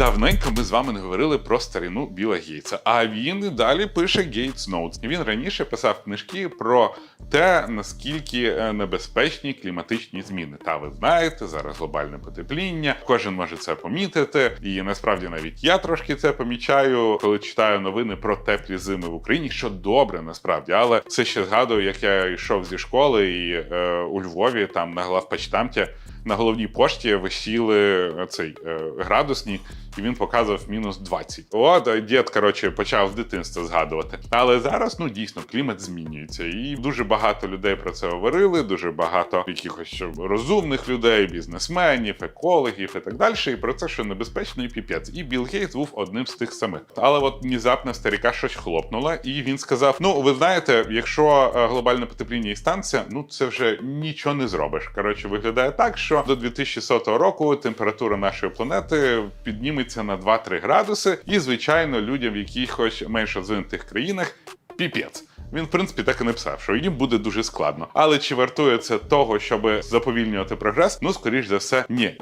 Давненько ми з вами не говорили про старину Біла Гейтса. А він і далі пише Гейтс Ноутс. Він раніше писав книжки про те, наскільки е, небезпечні кліматичні зміни. Та ви знаєте, зараз глобальне потепління. Кожен може це помітити. І насправді навіть я трошки це помічаю, коли читаю новини про теплі зими в Україні, що добре насправді, але це ще згадую, як я йшов зі школи і е, у Львові, там на главпочтамті, на головній пошті висіли е, цей е, градусні, і він показував мінус 20. От дід, коротше, почав з дитинства згадувати. Але зараз ну дійсно клімат змінюється, і дуже багато людей про це говорили. Дуже багато якихось розумних людей, бізнесменів, екологів і так далі. І про це, що небезпечно, і піпець. І Білл Гейтс був одним з тих самих. Але от внезапно старіка щось хлопнуло, і він сказав: Ну, ви знаєте, якщо е, глобальне потепління і станція, ну це вже нічого не зробиш. Коротше, виглядає так, що до 2100 року температура нашої планети підніметься на 2-3 градуси, і звичайно, людям в якихось менш розвинутих країнах піпець. Він, в принципі, так і не писав, що їм буде дуже складно. Але чи вартує це того, щоб заповільнювати прогрес? Ну, скоріш за все, ні.